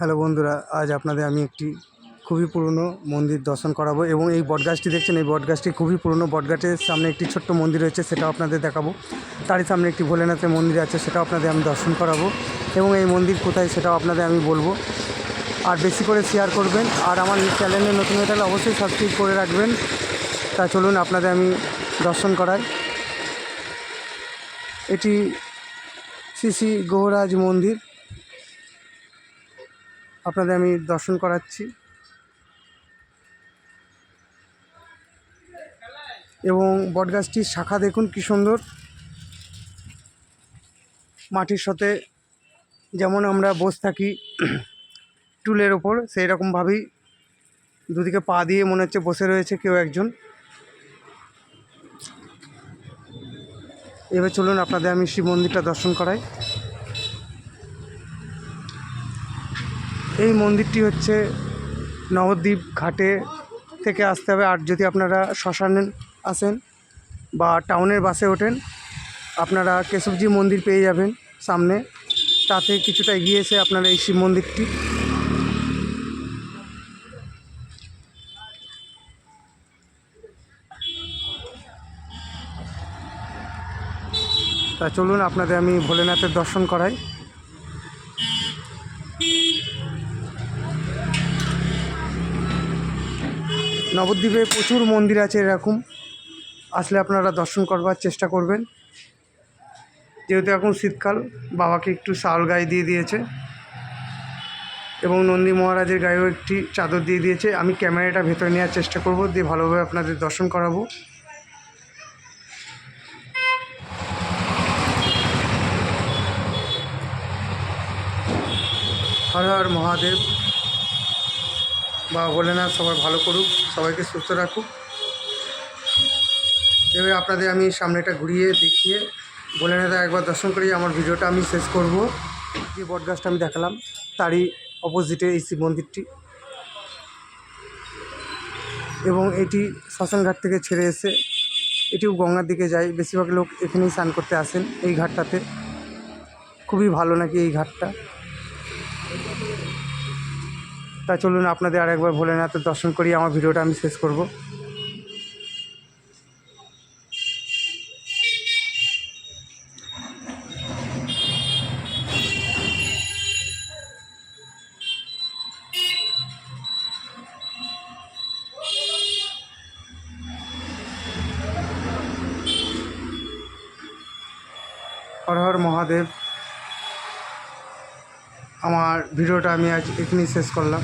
Hello বন্ধুরা, আজ আপনাদের আমি একটি খুবই পুরনো মন্দির দর্শন করাবো এবং এই বটগাছটি দেখছেন, এই বটগাছটি খুবই পুরনো। বটগাছের সামনে একটি ছোট্ট মন্দির রয়েছে, সেটাও আপনাদের দেখাবো। তারই সামনে একটি ভোলেনাথের মন্দির আছে, সেটাও আপনাদের আমি দর্শন করাবো। এবং এই মন্দির কোথায় সেটাও আপনাদের আমি বলব। আর বেশি করে শেয়ার করবেন। আর আমার চ্যানেলে নতুন হয়ে থাকলে অবশ্যই সাবস্ক্রাইব করে রাখবেন। তা চলুন, আপনাদের আমি দর্শন করাই। এটি শ্রী শ্রী গৌরাজ মন্দির। আপনাদের আমি দর্শন করাচ্ছি। এবং বটগাছটির শাখা দেখুন কি সুন্দর। মাটির সাথে যেমন আমরা বসে থাকি টুলের ওপর সেই রকমভাবেই দুদিকে পা দিয়ে মনে হচ্ছে বসে রয়েছে কেউ একজন। এবার চলুন আপনাদের আমি শিব মন্দিরটা দর্শন করাই। এই মন্দিরটি হচ্ছে নবদ্বীপ ঘাটে থেকে আসতে হবে। আর যদি আপনারা শ্মশানে আসেন বা টাউনের বাসে ওঠেন, আপনারা কেশবজি মন্দির পেয়ে যাবেন সামনে। তাতে কিছুটা এগিয়ে এসে আপনারা এই শিব মন্দিরটি তা চলুন, আপনাদের আমি ভোলেনাথের দর্শন করাই। নবদ্বীপে প্রচুর মন্দির আছে এরকম। আসলে আপনারা দর্শন করবার চেষ্টা করবেন। যেহেতু এখন শীতকাল, বাবাকে একটু শাল গায়ে দিয়ে দিয়েছে। এবং নন্দী মহারাজের গায়েও একটি চাদর দিয়ে দিয়েছে। আমি ক্যামেরাটা ভেতরে নেওয়ার চেষ্টা করব, দিয়ে ভালোভাবে আপনাদের দর্শন করাবো। হর হর মহাদেব। বা ভোলেনাথ সবাই ভালো করুক, সবাইকে সুস্থ রাখুক। এভাবে আপনাদের আমি সামনেটা ঘুরিয়ে দেখিয়ে ভোলেনাথ একবার দর্শন করিয়ে আমার ভিডিওটা আমি শেষ করব। যে বটগাছটা আমি দেখালাম, তারই অপোজিটে এই শিব মন্দিরটি। এবং এটি শ্মশানঘাট থেকে ছেড়ে এসে এটিও গঙ্গার দিকে যায়। বেশিরভাগ লোক এখানেই স্নান করতে আসেন এই ঘাটটাতে। খুবই ভালো নাকি এই ঘাটটা? তা চলুন আপনাদের আর একবার ভোলেনাথের দর্শন করিয়ে আমার ভিডিওটা আমি শেষ করব। হর হর মহাদেব। আমার ভিডিওটা আমি আজ এখানেই শেষ করলাম।